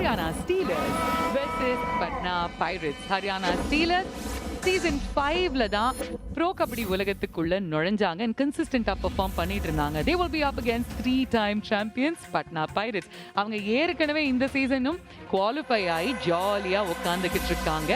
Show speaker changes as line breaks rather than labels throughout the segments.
Haryana Steelers versus Patna Pirates. Haryana Steelers season ஃபைவ்ல தான் pro kabaddi உலகத்துக்குள்ள நுழைஞ்சாங்க அண்ட் கன்சிஸ்டண்டா பெர்ஃபார்ம் பண்ணிட்டு இருந்தாங்க. They will be up against three time champions Patna Pirates அவங்க ஏற்கனவே இந்த சீசனும் குவாலிஃபை ஆகி ஜாலியா உட்காந்துக்கிட்டு இருக்காங்க.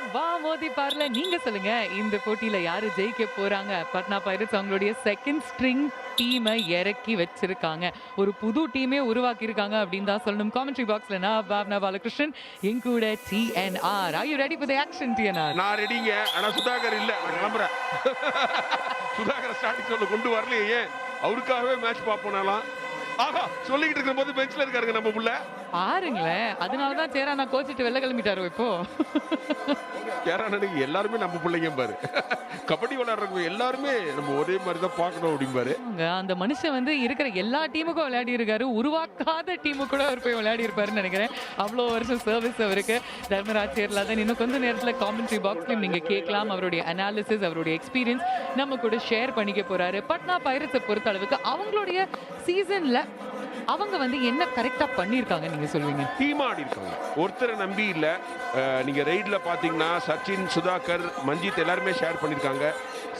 ஹேஷ்டாக் வா மோதி பார்ல. நீங்க சொல்லுங்க இந்த போட்டியில யாரு ஜெயிக்க போறாங்க? பட்னா பைரட்ஸ் அவங்களுடைய செகண்ட் ஸ்ட்ரிங் டீமை இறக்கி வச்சிருக்காங்க. ஒரு புது டீமே உருவாக்கி இருக்காங்க அப்படின்னு தான் சொல்லணும். காமெண்ட்ரி பாக்ஸ்ல நான் பாப்னா பாலகிருஷ்ணன் என் கூட TNR are you ready for the action TNR
நான் ரெடிங்க ஆனா சுதாகர் இல்ல. நான் கிளம்புறேன். சுதாகர் ஸ்டார்டிங் சொல்ல கொண்டு வரலையே. அவருக்காகவே மேட்ச் பார்ப்போனாலாம் ஆஹா சொல்லிக்கிட்டு இருக்கும்போது பெஞ்ச்ல இருக்காருங்க நம்ம புள்ள.
பாருங்களேன். அதனால தான் சேரா நான் கோச்சிட்டு வெளில கிளம்பிட்டாரோ இப்போ?
கேரானனுக்கு எல்லாருமே நம்ம பிள்ளைங்க பாரு. கபடி விளையாடுறவங்க எல்லாருமே நம்ம ஒரே மாதிரி தான் பார்க்கணும் அப்படிம்பாரு
அந்த மனுஷன் வந்து இருக்கிற எல்லா டீமுக்கும் விளையாடி இருக்காரு உருவாக்காத டீமு கூட அவர் போய் விளையாடி இருப்பாருன்னு நினைக்கிறேன். அவ்வளோ வருஷம் சர்வீஸ் அவருக்கு. தர்மராஜ் சேர்லாதன் இன்னும் கொஞ்ச நேரத்தில் காமெண்ட்ரி பாக்ஸ்லையும் நீங்கள் கேட்கலாம். அவருடைய அனாலிசிஸ் அவருடைய எக்ஸ்பீரியன்ஸ் நம்ம கூட ஷேர் பண்ணிக்க போறாரு. பட்னா பைரட்ஸை பொறுத்த அளவுக்கு அவங்களுடைய சீசன்ல அவங்க வந்து என்ன கரெக்டா பண்ணியிருக்காங்க நீங்க சொல்லுவீங்க?
டீமா ஆடி இருக்காங்க ஒருத்தரை நம்பி இல்ல. நீங்க ரைட்ல பாத்தீங்கன்னா சச்சின் சுதாகர் மஞ்சித் எல்லாருமே ஷேர் பண்ணிருக்காங்க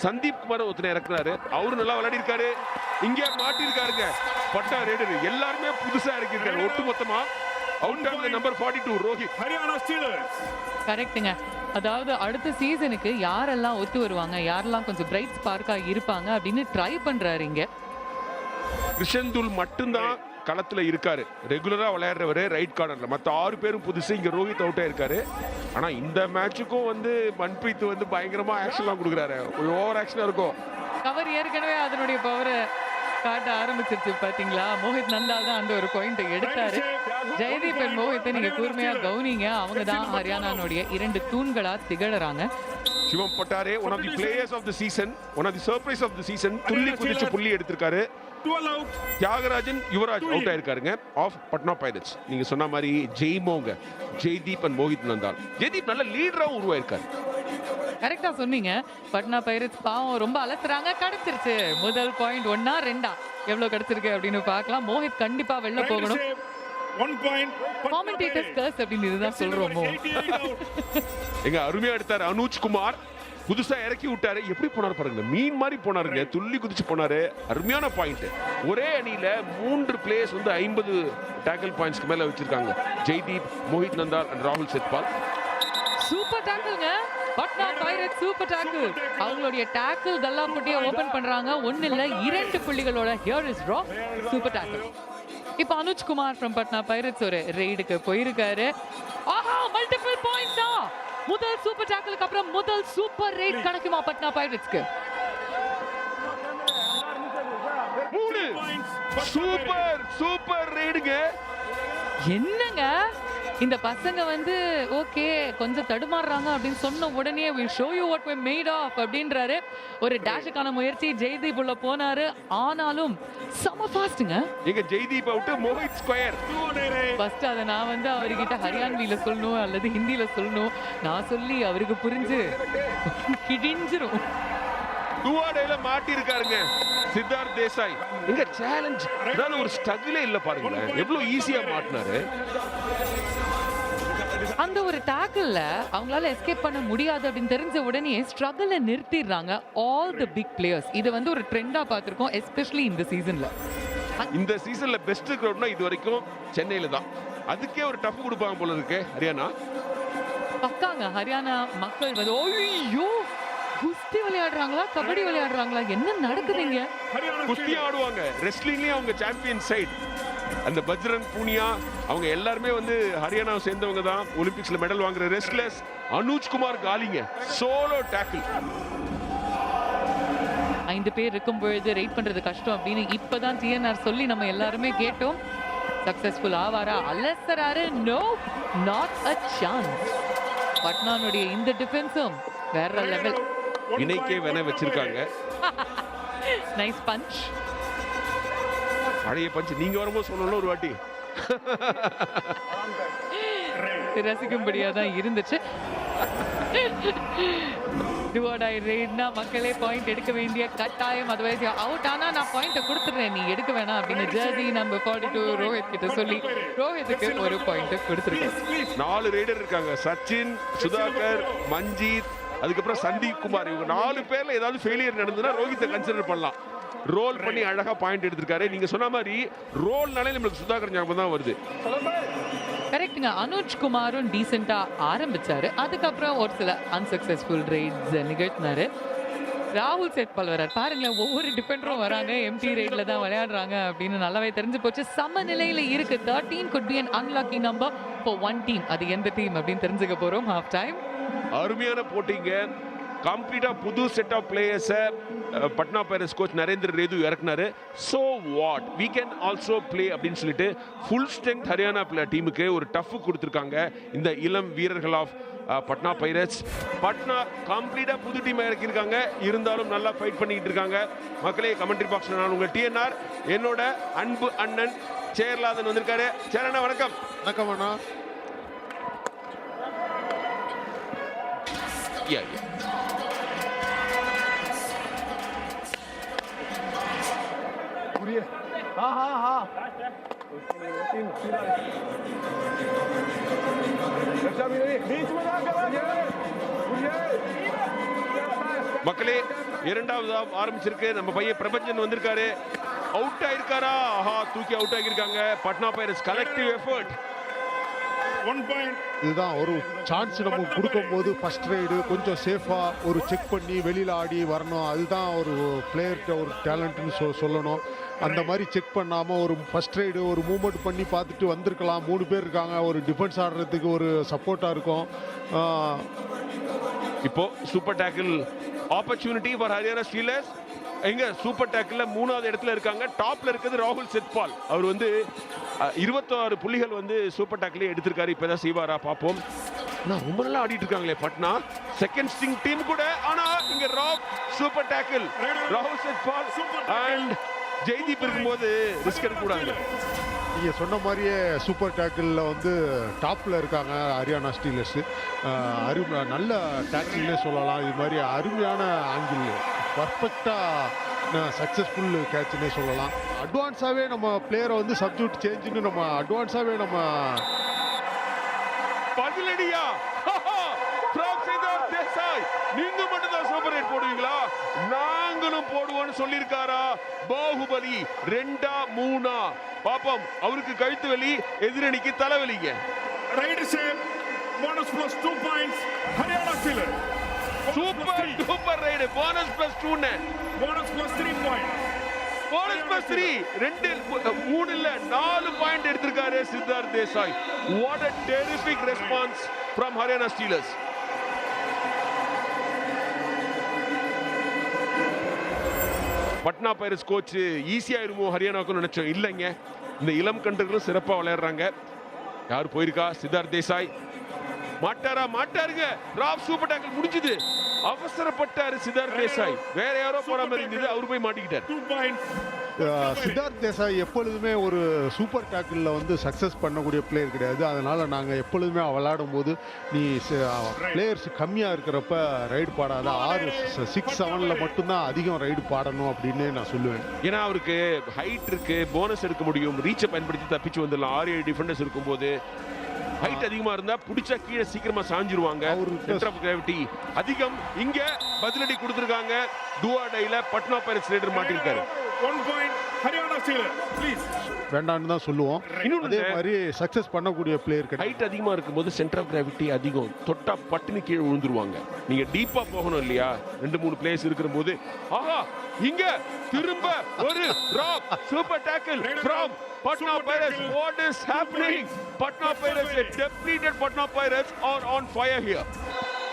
சந்தீப் குமார் ஒருத்தனை இறக்குறாரு. அவரு நல்லா விளையாடி இருக்காரு இங்க மாட்டிருக்காருங்க பட்டா ரேடர் எல்லாருமே புதுசா இறக்கிருக்காரு ஒட்டு மொத்தமா out of number forty two Rohit.
Haryana Steelers.
கரெக்ட்டுங்க அதாவது அடுத்த சீசனுக்கு யாரெல்லாம் ஒத்து வருவாங்க? யாரெல்லாம் கொஞ்சம் பிரைட் ஸ்பார்க்கா இருப்பாங்க? அப்படின்னு ட்ரை பண்றாரு இங்க.
கிருஷன்துல் மட்டும்தான் களத்துல இருக்காரு. ரெகுலரா விளையாடுறவரு ரைட் கார்னர்ல மத்த ஆறு பேரும் புதுசு இங்க ரோஹித் அவுட்டா இருக்காரு ஆனா இந்த மேட்சுக்கும் வந்து மன்பிரீத் வந்து பயங்கரமா ஆக்ஷன்லாம் கொடுக்குறாரு. ஓவர் ஆக்ஷனா இருக்கும்.
கவர் ஏற்கனவே அதனுடைய பவரை காட்ட ஆரம்பிச்சிருச்சு பாத்தீங்களா மோஹித் நந்தால் தான் அந்த ஒரு பாயிண்ட் எடுத்தாரு. ஜெயதீப் and மோஹித்தை நீங்க கூர்மையா கவனிங்க. அவங்க தான் ஹரியானானுடைய இரண்டு தூண்களா திகழறாங்க.
Shivam Patare one of the players of the season one of the surprise of the season துள்ளி குதிச்சு புள்ளி எடுத்திருக்காரு.
12 out.
தியாகராஜன் யுவராஜ் அவுட் ஆயிருக்காருங்க. ஆஃப் பட்னா பைரட்ஸ் நீங்க சொன்ன மாதிரி ஜெய்மோங்க. ஜெய்தீப் அண்ட் மோஹித் நந்தால் ஜெய்தீப் நல்ல லீடராகவும் உருவாயிருக்காரு.
கரெக்டா சொன்னீங்க. பட்னா பைரட்ஸ் பாவம் ரொம்ப அலசுறாங்க. கிடைச்சிருச்சு. முதல் பாயிண்ட் ஒன்னா ரெண்டா? எவ்வளவு கிடைச்சிருக்கு அப்படின்னு பார்க்கலாம். மோஹித் கண்டிப்பா வெளில போகணும். காமெண்டேட்டர்ஸ். கர்ஸ் அப்படின்னு இதுதான் சொல்றோமோ?
88 out.
எங்க அருமையா எடுத்தாரு அனுஜ் குமார் புதுசா இறக்கி விட்டாரு. எப்படி போனார் பாருங்க. மீன் மாதிரி போனாருங்க. துள்ளி குதிச்சு போனாரு. அருமையான பாயிண்ட் ஒரே அணியில மூன்று பிளேயர்ஸ் வந்து ஐம்பது டேக்கிள் பாயிண்ட்ஸ்க்கு மேல வச்சிருக்காங்க. ஜெய்தீப் மோஹித் நந்தால் அண்ட் ராகுல் செத்பால்
சூப்பர் டேக்கிள்ங்க பட்னா பைரட் சூப்பர் டேக்கிள் அவங்களுடைய டேக்கிள் கல்லாப்பட்டியை ஓபன் பண்றாங்க. ஒண்ணு இல்ல இரண்டு புள்ளிகளோட here is a super tackle இப்போ அனுஜ் குமார் ஃப்ரம் பட்னா பைரட்ஸ் ஒரு ரெய்டுக்கு போயிருக்காரு. ஆஹா மல்டிபிள் பாயிண்ட்ஸா முதல் சூப்பர் டேக்கிளுக்கு அப்புறம் முதல் சூப்பர் ரெய்ட் கிடைக்குமா பட்னா பைரட்ஸ்க்கு?
மூணு. சூப்பர் சூப்பர் ரைடுங்க.
என்னங்க? இந்த பசங்க வந்து ஓகே கொஞ்சம் தடுமாறுறாங்க அப்படின்னு சொன்ன உடனே will show you what we made of அப்படின்றாரு. ஒரு டேஷுக்கான முயற்சி ஜெய்தீப் உள்ள போனாரு. ஆனாலும் செம ஃபாஸ்ட்டுங்க
எங்க Jaideep out Mohit square.
First அதை நான் வந்து அவர்கிட்ட ஹரியான்வில சொல்லணும் அல்லது ஹிந்தியில சொல்லணும். நான் சொல்லி அவருக்கு புரிஞ்சு
டூவாடையில மாட்டி இருக்காருங்க சித்தார்த் தேசாய். எங்க சேலஞ்ச் அதாவது ஒரு ஸ்ட்ரகிளே இல்ல பாருங்களேன். எவ்வளவு ஈஸியா மாட்டினாரு.
அந்த ஒரு டேக்கிள்ல அவங்களால எஸ்கேப் பண்ண முடியாது அப்படின்னு தெரிஞ்ச உடனே ஸ்ட்ரகிளை நிறுத்திடுறாங்க ஆல் தி பிக் பிளேயர்ஸ் இது வந்து ஒரு ட்ரெண்டா பார்த்திருக்கோம் எஸ்பெஷலி இந்த சீசன்ல
இந்த சீசன்ல பெஸ்ட் கிரௌட்னா இது வரைக்கும் சென்னையில தான். அதுக்கே ஒரு டஃப் கொடுப்பாங்க போல இருக்கு ஹரியானா.
பக்காங்க ஹரியானா மக்கள் வந்து ஐயோ! குஸ்தி விளையாடுறாங்களா? கபடி விளையாடுறாங்களா? என்ன நடக்குதுங்க?
குஸ்தி. ஆடுவாங்க. ரெஸ்லிங்லயும் அவங்க சாம்பியன் சைடு அந்த பஜ்ரங் பூனியா அவங்க எல்லாருமே வந்து ஹரியானாவை சேர்ந்தவங்க தான். ஒலிம்பிக்ஸ்ல மெடல் வாங்குற ரெஸ்ட்லெஸ் அனுஜ் குமார் காலிங்க. சோலோ டேக்கிள்
ஐந்து பேர் இருக்கும் பொழுது ரைட் பண்றது கஷ்டம் அப்படின்னு இப்பதான் டிஎன்ஆர் சொல்லி நம்ம எல்லாருமே கேட்டோம். சக்சஸ்ஃபுல் ஆவாரா? அலசராரு நோ நாட் அ சான்ஸ் பட்னானுடைய இந்த டிஃபென்ஸும் வேற லெவல்
Point,
வேண வச்சிருக்காங்க.
நைஸ் பஞ்ச்
பழைய பஞ்சு நீங்க வரும்போது சொல்லணும் ஒரு வாட்டி.
ரசிக்கும்படியா தான் இருந்துச்சு. டுவோடாய் ரெய்ட்னா மக்களே பாயிண்ட் எடுக்க வேண்டிய கட்டாயம். அதுவரை அவுட் ஆனா நான் பாயிண்ட கொடுத்துறேன் நீ எடுக்க வேணாம் அப்படின்னு ஜெர்சி நம்ம ஃபார்ட்டி டூ ரோஹித் கிட்ட சொல்லி ரோஹித்துக்கு ஒரு பாயிண்ட் கொடுத்துருக்கேன்.
நாலு ரைடர் இருக்காங்க. சச்சின் சுதாகர் மஞ்சித் அதுக்கப்புறம் சந்தீப் குமார். இவங்க நாலு பேர்ல ஏதாவது ஃபெயிலியர் நடந்ததுன்னா ரோஹித்தை கன்சிடர் பண்ணலாம். ரோல் பண்ணி அழகா பாயிண்ட் எடுத்திருக்காரு. நீங்க சொன்ன மாதிரி ரோல்னாலே நம்மளுக்கு சுதாகர் ஞாபகம் தான் வருது.
கரெக்ட்டுங்க அனுஜ் குமாரும் டீசெண்டா ஆரம்பிச்சாரு. அதுக்கப்புறம் ஒரு சில அன்சக்சஸ்ஃபுல் ரைட்ஸ் நிகழ்த்தினாரு. ராகுல் செட்பால் வரார். பாருங்களேன் ஒவ்வொரு டிஃபெண்டரும் வராங்க. எம்டி ரைட்ல தான் விளையாடுறாங்க அப்படின்னு நல்லாவே தெரிஞ்சு போச்சு. சமநிலையில இருக்கு. Thirteen could be an unlucky number for one team அது எந்த டீம் அப்படின்னு தெரிஞ்சுக்க போறோம். ஹாஃப் டைம்
அருமையான போட்டிங்க. கம்ப்ளீட்டாக புது செட் ஆஃப் பிளேயர்ஸை Patna Pirates coach Narendra Redhu இறக்குனாரு. So what we can also play அப்படின்னு சொல்லிட்டு ஃபுல் ஸ்ட்ரென்த் ஹரியானா பிளே டீமுக்கு ஒரு டஃப் கொடுத்துருக்காங்க. இந்த இளம் வீரர்கள் ஆஃப் பட்னா பைரட்ஸ் பட்னா கம்ப்ளீட்டாக புது டீம் இறக்கியிருக்காங்க. இருந்தாலும் நல்லா ஃபைட் பண்ணிக்கிட்டு இருக்காங்க. மக்களே கமெண்ட்ரி பாக்ஸில் நான் உங்கள் டிஎன்ஆர் என்னோட அன்பு அண்ணன் சேர்லாதன் வந்திருக்காரு. சேரண்ணா வணக்கம்.
வணக்கம் அண்ணா.
Yeah, yeah. மக்களே இரண்டாவது half ஆரம்பிச்சிருக்கு நம்ம பையன் பிரபஞ்சன் வந்திருக்காரு அவுட் ஆயிருக்காரா ஆஹா தூக்கி அவுட் ஆகியிருக்காங்க Patna Pyrus collective effort
One point.
இதுதான் ஒரு சான்ஸ் நமக்கு கொடுக்கும்போது ஃபர்ஸ்ட் ரைடு கொஞ்சம் சேஃபாக ஒரு செக் பண்ணி வெளியில் ஆடி வரணும். அதுதான் ஒரு பிளேயர்கிட்ட ஒரு டேலண்ட்னு சொ சொல்லணும். அந்த மாதிரி செக் பண்ணாமல் ஒரு ஃபர்ஸ்ட் ரைடு ஒரு மூவ்மெண்ட் பண்ணி பார்த்துட்டு வந்திருக்கலாம். மூணு பேர் இருக்காங்க. ஒரு டிஃபென்ஸ் ஆடுறதுக்கு ஒரு சப்போர்ட்டாக இருக்கும். ஆஹ்
இப்போ super tackle opportunity for Haryana steelers எங்க சூப்பர் டேக்கிள்ல மூணாவது இடத்துல இருக்காங்க. டாப்ல இருக்கிறது ராகுல் செத்பால் அவர் வந்து 26 புள்ளிகள் வந்து சூப்பர் டேக்கிளே எடுத்திருக்காரு. இப்போ தான் செய்வாரா பார்ப்போம். நான் ரொம்ப நல்லா ஆடிட்டு இருக்காங்களே பட்னா. செகண்ட் ஸ்டிங் டீம் கூட. ஆனா இங்க ராக் சூப்பர் டேக்கிள் ராகுல் செத்பால் அண்ட் ஜெய்தீப் இருக்கும்போது ரிஸ்க் எடுக்க கூடாது.
நீங்கள் சொன்ன மாதிரியே சூப்பர் டேக்கிளில் வந்து டாப்பில் இருக்காங்க ஹரியானா ஸ்டீலர்ஸு. அரு நல்ல டேக்கிள்னே சொல்லலாம். இது மாதிரி அருமையான ஆங்கிள். பர்ஃபெக்டாக சக்ஸஸ்ஃபுல் கேட்ச்னே சொல்லலாம். அட்வான்ஸாகவே நம்ம பிளேயரை வந்து சப்ஜெக்ட் சேஞ்சுன்னு நம்ம அட்வான்ஸாகவே நம்ம
பதிலடியா? நீங்க மட்டும் தான் சூப்பர் ஹிட் போடுவீங்களா நாங்களும் போடுவோம்னு சொல்லியிருக்காரா பாகுபலி ரெண்டா மூணா பாப்போம் அவருக்கு கழுத்து வலி எதிரணிக்கு தலைவலிங்க.
Bonus plus two points. Haryana Steelers. Bonus plus super.
Super raid bonus plus டூன்னு
Bonus plus three points.
Bonus plus three ரெண்டு மூணு இல்ல நாலு பாயிண்ட் எடுத்திருக்காரு Siddharth Desai what a terrific response from Haryana Steelers Patna Pirates coach ஈஸியா இருமோ ஹரியானாவுக்கு நினைச்சோம். இல்லைங்க. இந்த இளம் கன்றுகளும் சிறப்பா விளையாடுறாங்க. யார் போயிருக்கா? சித்தார்த் தேசாய். மாட்டாரா? மாட்டாருங்க. ராப் சூப்பர் டேக்கிள் முடிஞ்சது. அவசரப்பட்டாரு சித்தார்த் தேசாய். வேற யாரோ போற மாதிரி இருந்தது. அவர் போய் மாட்டிக்கிட்டார்.
சித்தார்த் தேசாய் எப்பொழுதுமே ஒரு சூப்பர் டேக்கிளில் வந்து சக்ஸஸ் பண்ணக்கூடிய பிளேயர் கிடையாது. அதனால் நாங்கள் எப்பொழுதுமே விளையாடும் போது நீ பிளேயர்ஸ் கம்மியாக இருக்கிறப்ப ரைடு பாடாத. ஆறு சிக்ஸ் செவனில் மட்டும்தான் அதிகம் ரைடு பாடணும் அப்படின்னு நான் சொல்லுவேன்.
ஏன்னா அவருக்கு ஹைட் இருக்கு போனஸ் எடுக்க முடியும் ரீச்சை பயன்படுத்தி தப்பிச்சு வந்துடலாம். ஆறு ஏழு டிஃபெண்டர்ஸ் இருக்கும்போது ஹைட் அதிகமா இருந்தா புடிச்சா கீழே சீக்கிரமா சாஞ்சிருவாங்க. சென்டர் ஆஃப் கிராவிட்டி அதிகம் இங்க பதிலடி கொடுத்திருக்காங்க. டுவாடைல பட்னா பைரட்ஸ் ரைடர் மாட்டிருக்காரு
Point. Haryana Steelers. Please.
வேண்டான்னு தான் சொல்லுவோம்.
இன்னொன்னு
அதே மாதிரி சக்ஸஸ் பண்ணக்கூடிய பிளேயர்
ஹைட் அதிகமா இருக்கும்போது சென்டர் ஆஃப் கிராவிட்டி அதிகம். தொட்டா பட்டுன்னு கீழே விழுந்துருவாங்க. நீங்க டீப்பா போகணும் இல்லையா? ரெண்டு மூணு பிளேஸ் இருக்கிற போது ஆஹா இங்க திரும்ப ஒரு rap super tackle from Patna Pirates what is happening Patna Pirates depleted Patna Pirates are on fire here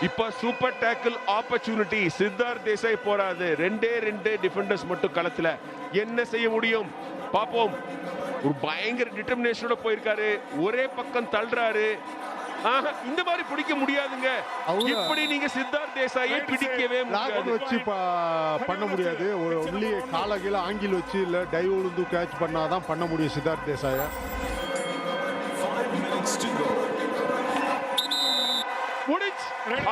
இப்ப super tackle opportunity Siddharth Desai போறாது ரெண்டே ரெண்டு டிஃபெண்டர்ஸ் மட்டும் களத்துல. என்ன செய்ய முடியும்? பாப்போம் ஒரு பயங்கர டிட்டர்மினேஷனோட போயிருக்காரு. ஒரே பக்கம் தள்ளுறாரு. இந்த மாதிரி பிடிக்க முடியாதுங்க.
அவங்க-
இப்படி நீங்க சித்தார்த் தேசாயை பிடிக்கவே முடியாது.
வச்சு ப- பண்ண முடியாது. ஒரு ஒன்லி கால கீழ ஆங்கில் வச்சு இல்லை டைவ் உழுந்து கேட்ச் பண்ணாதான் பண்ண முடியும் Siddharth தேசாயை.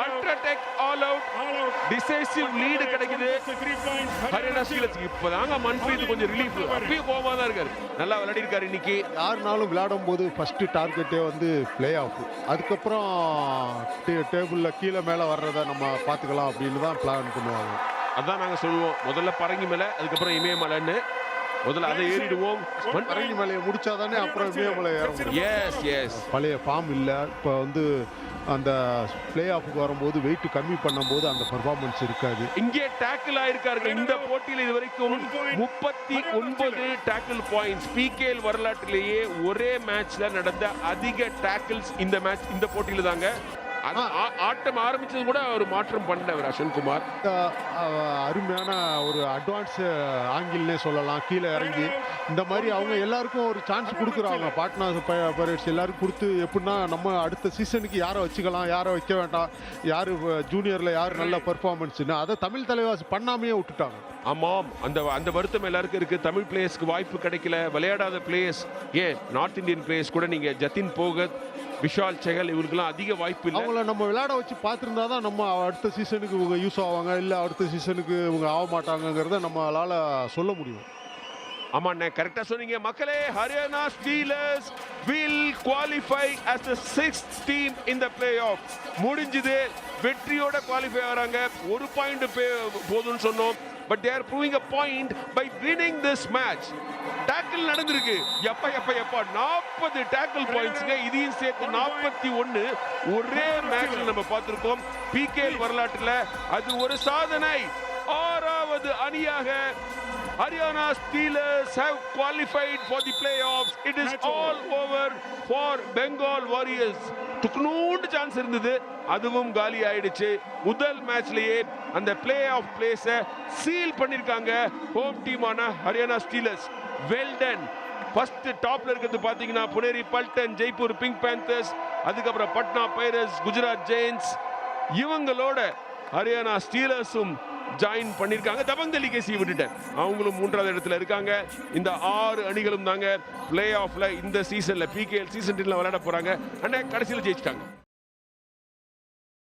UltraTech all out
All out.
Decisive lead கிடைக்குது. ஹரியானா ஸ்டீலர்ஸ் இப்பதாங்க மன்பிரீத் கொஞ்சம் ரிலீஃப் அப்பயும் கோவமா தான் இருக்காரு. நல்லா விளையாடி இருக்காரு இன்னைக்கு.
யாருனாலும் விளையாடும் போது ஃபர்ஸ்ட் டார்கெட்டே வந்து பிளே ஆஃப் அதுக்கப்புறம் டேபிளில் கீழே மேலே வர்றதை நம்ம பார்த்துக்கலாம் அப்படின்னு தான் பிளான் பண்ணுவாங்க.
அதான் நாங்க சொல்லுவோம். முதல்ல பரங்கி மலை அதுக்கப்புறம் இமயமலைன்னு. முதல்ல அதை ஏறிடுவோம்.
பரங்கி மலையை முடிச்சாதானே அப்புறம் இமயமலை
எஸ் எஸ்
பழைய ஃபார்ம் இல்லை. இப்போ வந்து அந்த பிளே ஆஃபுக்கு வரும்போது வெயிட் கம்மி பண்ணும்போது அந்த பர்ஃபார்மன்ஸ் இருக்காது.
இங்கே டேக்கிள் ஆயிருக்கார்கள் இந்த போட்டியில் இதுவரைக்கும் முப்பத்தி ஒன்பது டேக்கிள் பாயிண்ட்ஸ் பிகேஎல் வரலாற்றிலேயே ஒரே மேட்ச்ல நடந்த அதிக டேக்கிள்ஸ் இந்த மேட்ச் இந்த போட்டியில தாங்க அது ஆ- ஆட்டம் ஆரம்பிச்சது கூட அவர் மாற்றம் பண்ணல அவர் அஸ்வன்குமார்
அருமையான ஒரு அட்வான்ஸ் ஆங்கிள்னே சொல்லலாம் கீழே இறங்கி. இந்த மாதிரி அவங்க எல்லாருக்கும் ஒரு சான்ஸ் கொடுக்குறாங்க. பாட்னா பைரட்ஸ் எல்லாருக்கும் கொடுத்து எப்படின்னா நம்ம அடுத்த சீசனுக்கு யாரை வச்சுக்கலாம் யாரை வைக்க வேண்டாம் யார் ஜூனியரில் யார் நல்ல பர்ஃபார்மன்ஸ்னு அதை தமிழ் தலைவாசி பண்ணாமையே விட்டுட்டாங்க.
ஆமாம். அந்த அந்த வருத்தம் எல்லாருக்கும் இருக்கு. தமிழ் பிளேயர்ஸ்க்கு வாய்ப்பு கிடைக்கல. விளையாடாத பிளேயர்ஸ் ஏன்? நார்த் இந்தியன் பிளேயர்ஸ் கூட நீங்க ஜத்தின் போகத் விஷால் செகல் இவங்களுக்குலாம் அதிக வாய்ப்பு இல்லை.
அவங்கள நம்ம விளையாட வச்சு பார்த்துருந்தா தான் நம்ம அடுத்த சீசனுக்கு இவங்க யூஸ் ஆவாங்க இல்லை அடுத்த சீசனுக்கு இவங்க ஆக மாட்டாங்கங்கிறத நம்மளால சொல்ல முடியும்.
ஆமா அண்ணே கரெக்டா சொன்னீங்க. மக்களே Haryana Steelers will qualify as the sixth team in the playoff. முடிஞ்சது. வெற்றியோட குவாலிஃபை ஆறாங்க. ஒரு பாயிண்ட் போதும்னு சொன்னோம். But they are proving a point by winning this match tackle நடந்திருக்கு. எப்ப எப்ப எப்ப நாற்பது டேக்கிள் பாயிண்ட்ஸ்ங்க இதையும் சேர்த்து நாற்பத்தி ஒன்னு ஒரே மேட்ச்ல நம்ம பார்த்திருக்கோம். பிகேஎல் வரலாற்றுல அது ஒரு சாதனை. ஆறாவது அணியாக Haryana Steelers have qualified for the playoffs. It is all over for Bengal Warriors. துக்குனூண்டு சான்ஸ் இருந்தது. அதுவும் காலி ஆயிடுச்சு. முதல் மேட்ச்லயே அந்த பிளே ஆஃப் பிளேஸ சீல் பண்ணிருக்காங்க home டீமான Haryana steelers well done first டாப்ல இருக்கிறது பாத்தீங்கன்னா புனேரி பல்டன் ஜெய்ப்பூர் பிங்க் பேந்தர்ஸ் அதுக்கப்புறம் பட்னா பைரஸ் குஜராத் ஜெயின்ஸ் இவங்களோட ஹரியானா ஸ்டீலர்ஸும் ஜாயின் பண்ணியிருக்காங்க தபங் டெலிகேசி விட்டுட்டேன். அவங்களும் மூன்றாவது இடத்துல இருக்காங்க. இந்த ஆறு அணிகளும் தாங்க பிளே ஆஃப்ல இந்த சீசன்ல பிகேஎல் சீசன் விளையாட போறாங்க. அண்ணா கடைசியில் ஜெயிச்சிட்டாங்க.